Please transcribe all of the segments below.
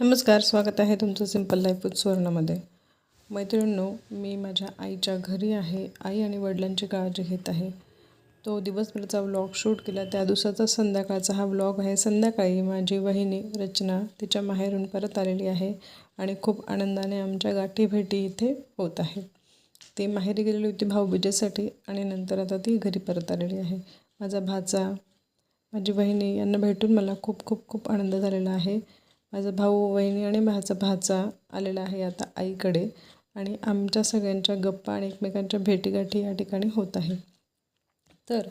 नमस्कार स्वागत आहे तुमचं सिंपल लाईफ विथ सुवर्णामध्ये. मैत्रिणींनो मी माझ्या आईच्या घरी आहे. आई आणि वडिलांची काळजी घेत आहे. तो दिवसभराचा व्लॉग शूट केला. त्या दिवसाचा संध्याकाळचा हा व्लॉग आहे. संध्याकाळी माझी वहिनी रचना तिच्या माहेरून परत आलेली आहे आणि खूप आनंदाने आमच्या गाठी भेटी इथे होत आहे. ती माहेरी गेलेली होती भाऊबीजेसाठी आणि नंतर आता ती घरी परत आलेली आहे. माझा भाचा माझी बहिणी यांना भेटून मला खूप खूप खूप आनंद झालेला आहे. माझा भाऊ वहिनी आणि माझा भाचा आलेला आहे आता आईकडे आणि आमच्या सगळ्यांच्या गप्पा आणि एकमेकांच्या भेटीगाठी या ठिकाणी होत आहे. तर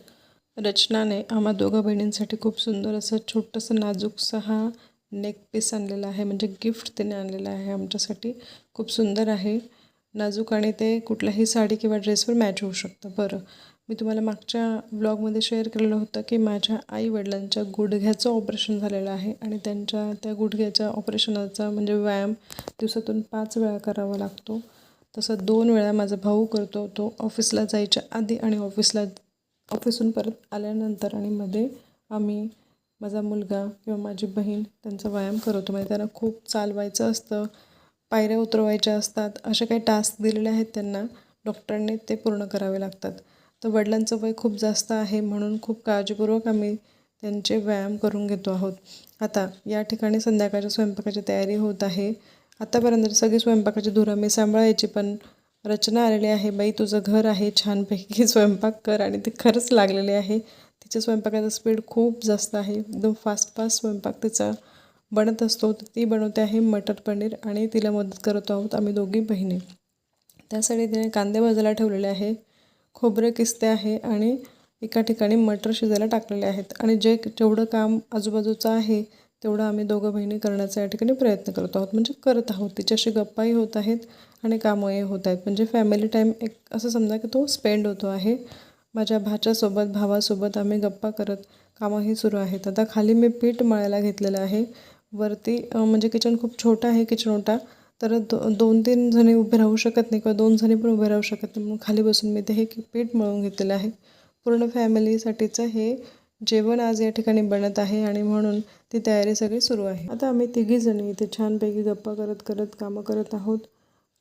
रचनाने आम्हा दोघा बहिणींसाठी खूप सुंदर असं छोटंसं नाजूकसं हा नेक पीस आणलेला आहे. म्हणजे गिफ्ट तिने आणलेलं आहे आमच्यासाठी. खूप सुंदर आहे. नाजूक आणि ते कुठल्याही साडी किंवा ड्रेसवर मॅच होऊ शकतं. बरं. मी तुम्हाला मागच्या ब्लॉगमध्ये शेअर केलेलं होतं की माझ्या आई वडिलांच्या गुडघ्याचं ऑपरेशन झालेलं आहे आणि त्यांच्या त्या गुडघ्याच्या ऑपरेशनाचा म्हणजे व्यायाम दिवसातून पाच वेळा करावा लागतो. तसं दोन वेळा माझा भाऊ करतो तो ऑफिसला जायच्या आधी आणि ऑफिसला ऑफिसहून परत आल्यानंतर आणि मध्ये आम्ही माझा मुलगा किंवा माझी बहीण त्यांचा व्यायाम करतो म्हणजे त्यांना खूप चालवायचं असतं पायऱ्या उतरवायच्या असतात असे काही टास्क दिलेले आहेत त्यांना डॉक्टरने ते पूर्ण करावे लागतात. तर वडिलांचं वय खूप जास्त आहे म्हणून खूप काळजीपूर्वक आम्ही त्यांचे व्यायाम करून घेतो आहोत. आता या ठिकाणी संध्याकाळच्या स्वयंपाकाची तयारी होत आहे. आतापर्यंत सगळी स्वयंपाकाची धुरं मी सांभाळायची पण रचना आलेली आहे. बाई तुझं घर आहे छानपैकी स्वयंपाक कर आणि ते खरंच लागलेली आहे. तिच्या स्वयंपाकाचा स्पीड खूप जास्त आहे. एकदम फास्ट फास्ट स्वयंपाक तिचा बनत असतो. ती बनवते आहे मटर पनीर आणि तिला मदत करत आहोत आम्ही दोघी बहिणी. त्यासाठी तिने कांदे भाजायला ठेवलेले आहे. खोबरे किस्ते आहे आणि एका ठिकाणी मटर शिजायला टाकलेले आहेत. आणि जे जेवढं काम आजूबाजूचं आहे तेवढं आम्ही दोघं बहिणी करण्याचा या ठिकाणी प्रयत्न करत आहोत. म्हणजे करत आहोत. तिच्याशी गप्पाही होत आहेत आणि कामंही होत आहेत. म्हणजे फॅमिली टाईम एक असं समजा की तो स्पेंड होतो आहे. माझ्या भाच्यासोबत भावासोबत आम्ही गप्पा करत कामंही सुरू आहेत. आता खाली मी पीठ मळायला घेतलेलं आहे. वरती म्हणजे किचन खूप छोटं आहे किचन ओटा तर दो दोन तीन जणी उभे राहू शकत नाही किंवा दोन जणी पण उभे राहू शकत नाही. म्हणून खाली बसून मी ते हे पीठ मळून घेतलेलं आहे. पूर्ण फॅमिलीसाठीचं हे जेवण आज या ठिकाणी बनत आहे आणि म्हणून ती तयारी सगळी सुरू आहे. आता आम्ही तिघीजणी इथे छानपैकी गप्पा करत करत कामं करत आहोत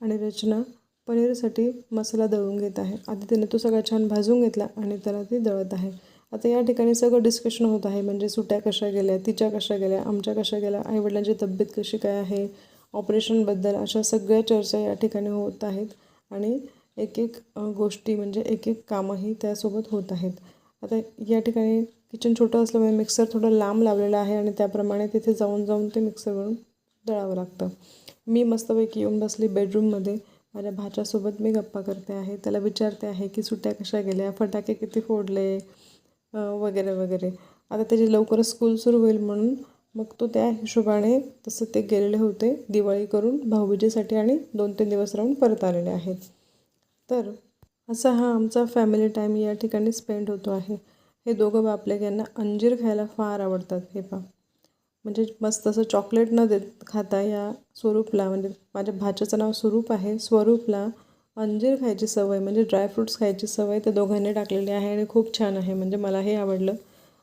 आणि रचना पनीरसाठी मसाला दळून घेत आहे. आधी तिने तो सगळा छान भाजून घेतला आणि त्याला ती दळत आहे. आता या ठिकाणी सगळं डिस्कशन होत आहे. म्हणजे सुट्या कशा गेल्या तिच्या कशा गेल्या आमच्या कशा गेल्या आईवडिलांची तब्येत कशी काय आहे ऑपरेशनबद्दल अशा सगळ्या चर्चा या ठिकाणी होत आहेत. आणि एक एक गोष्टी म्हणजे एक एक कामंही त्यासोबत होत आहेत. आता या ठिकाणी किचन छोटं असल्यामुळे मिक्सर थोडं लांब लावलेलं आहे आणि त्याप्रमाणे तिथे जाऊन जाऊन ते मिक्सरवरून दळावं लागतं. मी मस्तपैकी येऊन बसली बेडरूममध्ये. माझ्या भाच्यासोबत मी गप्पा करते आहे. त्याला विचारते आहे की सुट्ट्या कशा गेल्या? फटाके किती फोडले? वगैरे वगैरे. आता त्याची लवकरच स्कूल सुरू होईल म्हणून मग तो त्या हिशोबाने तसं ते गेलेले होते दिवाळी करून भाऊबीजेसाठी आणि दोन तीन दिवस राहून परत आलेले आहेत. तर असा हा आमचा फॅमिली टाईम या ठिकाणी स्पेंड होतो आहे. हे दोघं बापलेक यांना अंजीर खायला फार आवडतात हे पा म्हणजे मस्त असं चॉकलेट न देत खाता या स्वरूपला म्हणजे माझ्या भाच्याचं नाव स्वरूप आहे स्वरूपला अंजीर खायची सवय म्हणजे ड्रायफ्रूट्स खायची सवय त्या दोघांनी टाकलेली आहे आणि खूप छान आहे. म्हणजे मला हे आवडलं.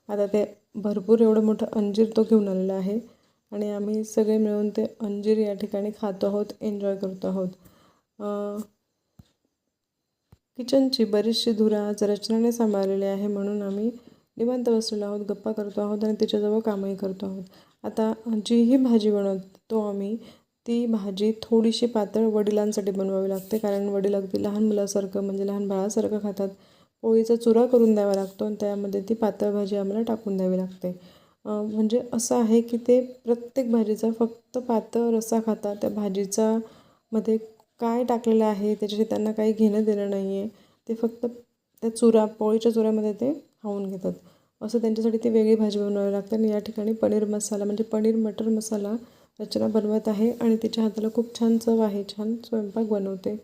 आता ते भरपूर एवढं मोठं अंजीर तो घेऊन आलेला आहे. आणि आम्ही सगळे मिळून ते अंजीर या ठिकाणी खातो आहोत एन्जॉय करतो आहोत. किचनची बरीचशी धुरा आज रचनाने सांभाळलेली आहे म्हणून आम्ही निवांत बसलेलो आहोत गप्पा करतो आहोत आणि तिच्याजवळ कामही करतो आहोत. आता जीही भाजी बनवतो आम्ही ती भाजी थोडीशी पातळ वडिलांसाठी बनवावी लागते कारण वडील अगदी लहान मुलासारखं म्हणजे लहान बाळासारखं खातात. पोळीचा चुरा करून द्यावा लागतो आणि त्यामध्ये ती पातळ भाजी आम्हाला टाकून द्यावी लागते. म्हणजे असं आहे की ते प्रत्येक भाजीचा फक्त पातळ रस्सा खातात त्या भाजीचा मध्ये काय टाकलेलं आहे त्याच्याशी त्यांना काही घेणं देणं नाही आहे ते फक्त त्या चुरा पोळीच्या चुऱ्यामध्ये ते खाऊन घेतात. असं त्यांच्यासाठी ती वेगळी भाजी बनवावी लागते आणि या ठिकाणी पनीर मसाला म्हणजे पनीर मटर मसाला रचना बनवत आहे आणि तिच्या हाताला खूप छान चव आहे छान स्वयंपाक बनवते.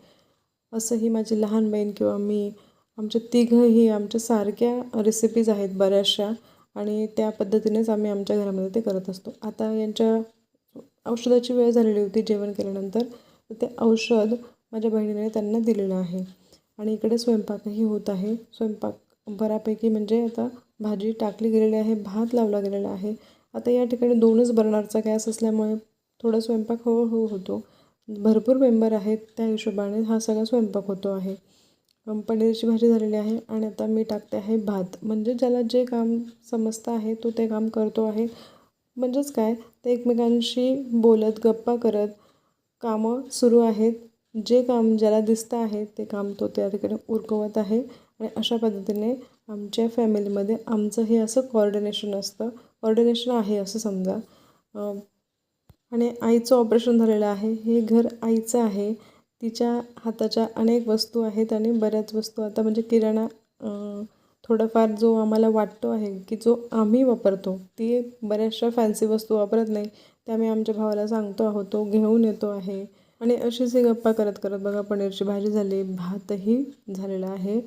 असं ही माझी लहान बहीण किंवा मी आमच्या तिघंही आमच्या सारख्या रेसिपीज आहेत बऱ्याचशा आणि त्या पद्धतीनेच आम्ही आमच्या घरामध्ये ते करत असतो. आता यांच्या औषधाची वेळ झालेली होती जेवण केल्यानंतर. तर ते औषध माझ्या बहिणीने त्यांना दिलेलं आहे. आणि इकडे स्वयंपाकही होत आहे. स्वयंपाक बऱ्यापैकी म्हणजे आता भाजी टाकली गेलेली आहे भात लावला गेलेला आहे. आता या ठिकाणी दोनच बर्नरचा गॅस असल्यामुळे थोडा स्वयंपाक हळूहळू होतो. भरपूर मेंबर आहेत त्या हिशोबाने हा सगळा स्वयंपाक होतो आहे. पनीरची भाजी झालेली आहे आणि आता मी टाकते आहे भात. म्हणजे ज्याला जे काम समजतं आहे तो ते काम करतो आहे. म्हणजेच काय? ते एकमेकांशी बोलत गप्पा करत कामं सुरू आहेत. जे काम ज्याला दिसतं आहे ते काम तो त्या ठिकाणी उरकवत आहे. आणि अशा पद्धतीने आमच्या फॅमिलीमध्ये आमचं हे असं कॉर्डिनेशन असतं. कॉर्डिनेशन आहे असं समजा. आणि आईचं ऑपरेशन झालेलं आहे. हे घर आईचं आहे. तिच्या हाताच्या अनेक वस्तू आहेत आणि बऱ्याच वस्तू. आता म्हणजे किराणा थोडंफार थोडाफार जो आम्हाला वाटतो आहे की जो आम्ही वापरतो ती बऱ्याचशा फॅन्सी वस्तू वापरत नाही. त्या आम्ही आमच्या भावाला सांगतो आहोत तो घेऊन येतो आहे. आणि अशीच ही गप्पा करत करत बघा पनीरची भाजी झाली भातही झालेला आहे.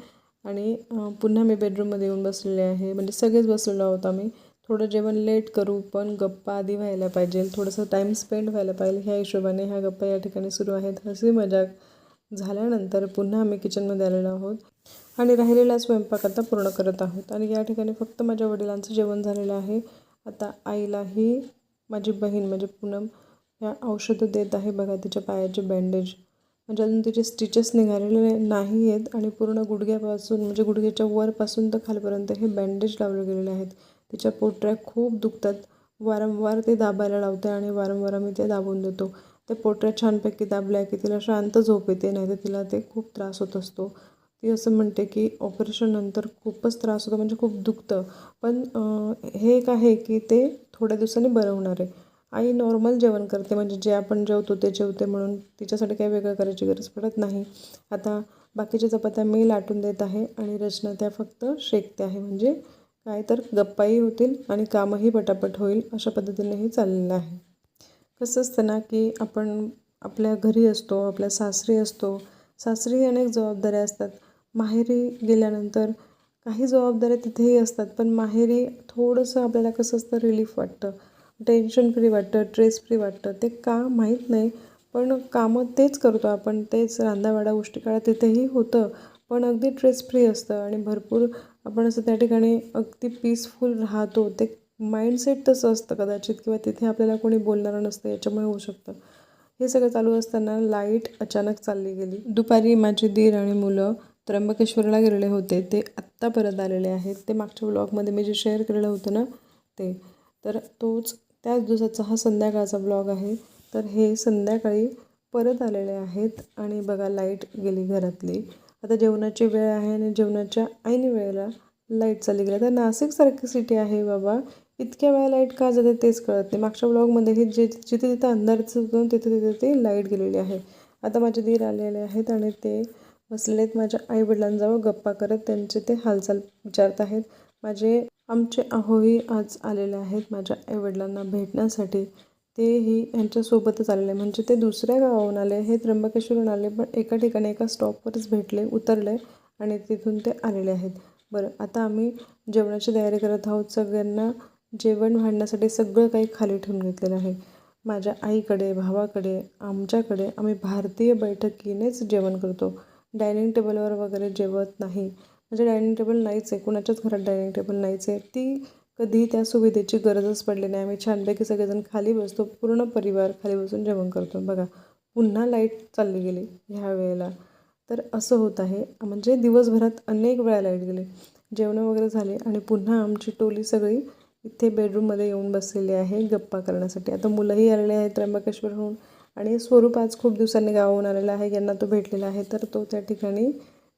आणि पुन्हा मी बेडरूममध्ये येऊन बसलेले आहे. म्हणजे सगळेच बसलेलो आहोत आम्ही. थोडं जेवण लेट करू पण गप्पा आधी व्हायला पाहिजे. थोडंसं टाईम स्पेंड व्हायला पाहिजे. ह्या हिशोबाने ह्या गप्पा या ठिकाणी सुरू आहेत. हसी मजाक झाल्यानंतर पुन्हा आम्ही किचनमध्ये आलेलो आहोत आणि राहिलेला स्वयंपाक आता पूर्ण करत आहोत. आणि या ठिकाणी फक्त माझ्या वडिलांचं जेवण झालेलं आहे. आता आईलाही माझी बहीण म्हणजे पूनम ह्या औषधं देत आहे. बघा तिच्या पायाचे बँडेज म्हणजे अजून तिचे स्टिचेस निघालेले नाही आहेत आणि पूर्ण गुडघ्यापासून म्हणजे गुडघ्याच्या वरपासून तर खालपर्यंत हे बँडेज लावले गेलेले आहेत. तिच्या पोटऱ्या खूप दुखतात. वारंवार ते दाबायला लावते आणि वारंवार आम्ही ते दाबून देतो. ते पोटऱ्या छानपैकी दाबल्या की तिला शांत झोप येते नाही तर तिला ते खूप त्रास होत असतो. ती असं म्हणते की ऑपरेशननंतर खूपच त्रास होतो म्हणजे खूप दुखतं. पण हे एक आहे की ते थोड्या दिवसांनी बरं होणार आहे. आई नॉर्मल जेवण करते म्हणजे जे आपण जेवतो ते जेवते म्हणून तिच्यासाठी काही वेगळं करायची गरज पडत नाही. आता बाकीच्या चपात्या मी लाटून देत आहे आणि रचना त्या फक्त शेकते आहे म्हणजे काय तर गप्पाही होतील आणि कामही पटापट होईल अशा पद्धतीने हे चाललेलं आहे. कसं असतं ना की आपण आपल्या घरी असतो आपल्या सासरी असतो सासरी अनेक जबाबदाऱ्या असतात. माहेरी गेल्यानंतर काही जबाबदाऱ्या तिथेही असतात पण माहेरी थोडंसं आपल्याला कसं असतं रिलीफ वाटतं. टेन्शन फ्री वाटतं स्ट्रेस फ्री वाटतं. ते का माहीत नाही पण कामं तेच करतो आपण तेच रांधावाडा गोष्टी काळात तिथेही होतं. पण अगदी स्ट्रेस फ्री असतं आणि भरपूर आपण असं त्या ठिकाणी अगदी पीसफुल राहतो. ते माइंडसेट तसं असतं कदाचित किंवा तिथे आपल्याला कोणी बोलणारं नसतं याच्यामुळे होऊ शकतं. हे सगळं चालू असताना लाइट अचानक चालली गेली. दुपारी माझी दीर आणि मुलं त्र्यंबकेश्वरला गेलेले होते. ते आत्ता परत आलेले आहेत. ते मागच्या ब्लॉगमध्ये मी जे शेअर केलेलं होतं ना ते. तर तोच त्याच दिवसाचा हा संध्याकाळचा ब्लॉग आहे. तर हे संध्याकाळी परत आलेले आहेत आणि बघा लाइट गेली घरातली. आता जेवणाची वेळ आहे आणि जेवणाच्या ऐन वेळेला लाइट चालली गेली. आता नाशिकसारखी सिटी आहे बाबा. इतक्या वेळा लाइट का जाते तेच कळत नाही. मागच्या ब्लॉगमध्ये हे जे जिथे तिथं अंधार होतो तिथे तिथे ते लाइट गेलेली आहे. आता माझे दीर आलेले आहेत आणि ते बसलेत माझ्या आईवडिलांजवळ गप्पा करत त्यांचे ते हालचाल विचारत आहेत. माझे आमचे अहोही आज आलेले आहेत. माझ्या आईवडिलांना भेटण्यासाठी तेही यांच्यासोबतच आलेले. म्हणजे ते दुसऱ्या गावाहून आले. हे त्र्यंबकेश्वरून आले पण एका ठिकाणी एका स्टॉपवरच भेटले उतरले आणि तिथून ते आलेले आहेत. बरं आता आम्ही जेवणाची तयारी करत आहोत. सगळ्यांना जेवण वाढण्यासाठी सगळं काही खाली ठेवून घेतलेलं आहे. माझ्या आईकडे भावाकडे आमच्याकडे आम्ही भारतीय बैठकीनेच जेवण करतो. डायनिंग टेबलवर वगैरे जेवत नाही. म्हणजे डायनिंग टेबल नाहीच आहे. कुणाच्याच घरात डायनिंग टेबल नाहीच आहे. ती कधी त्या सुविधेची गरजच पडली नाही. आम्ही छानपैकी सगळेजण खाली बसतो पूर्ण परिवार खाली बसून जेवण करतो. बघा पुन्हा लाइट चालली गेली ह्या वेळेला. तर असं होत आहे. म्हणजे दिवसभरात अनेक वेळा लाइट गेली. जेवणं वगैरे झाले आणि पुन्हा आमची टोली सगळी इथे बेडरूममध्ये येऊन बसलेली आहे गप्पा करण्यासाठी. आता मुलंही आलेले आहेत त्र्यंबकेश्वरहून आणि स्वरूप आज खूप दिवसांनी गावाहून आलेला आहे. यांना तो भेटलेला आहे. तर तो त्या ठिकाणी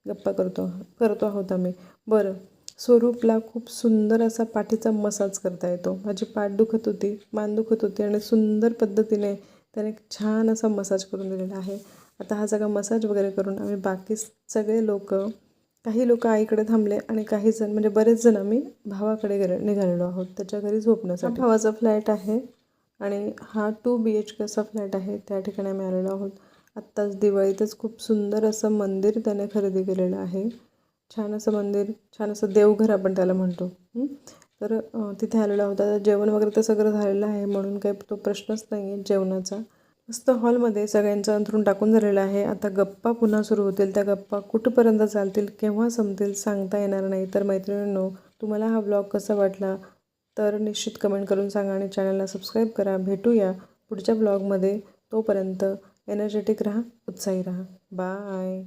गप्पा करतो करतो आहोत आम्ही. बरं स्वरूपला खूप सुंदर असा पाठीचा मसाज करता येतो. माझी पाठ दुखत होती मान दुखत होती आणि सुंदर पद्धतीने त्याने छान असा मसाज करून दिलेला आहे. आता हा सगळा मसाज वगैरे करून आम्ही बाकी सगळे लोक काही लोक आईकडे थांबले आणि काही जण म्हणजे बरेच जण आम्ही भावाकडे गेले निघालेलो आहोत. त्याच्या घरी झोपण्यासाठी. भावाचा फ्लॅट आहे आणि हा टू बी एच के असा फ्लॅट आहे. त्या ठिकाणी आम्ही आलेलो आहोत. आत्ताच दिवाळीतच खूप सुंदर असं मंदिर त्याने खरेदी केलेलं आहे. छान असं मंदिर छान असं देवघर आपण त्याला म्हणतो. तर तिथे आलेला होता आता जेवण वगैरे तर सगळं झालेलं आहे म्हणून काही तो प्रश्नच नाही आहे जेवणाचा. मस्त हॉलमध्ये सगळ्यांचं अंथरून टाकून झालेलं आहे. आता गप्पा पुन्हा सुरू होतील. त्या गप्पा कुठंपर्यंत चालतील केव्हा संपतील सांगता येणार नाही. तर मैत्रिणींनो तुम्हाला हा ब्लॉग कसा वाटला? तर निश्चित कमेंट करून सांगा आणि चॅनलला सबस्क्राईब करा. भेटूया पुढच्या ब्लॉगमध्ये तोपर्यंत एनर्जेटिक राहा उत्साही राहा. बाय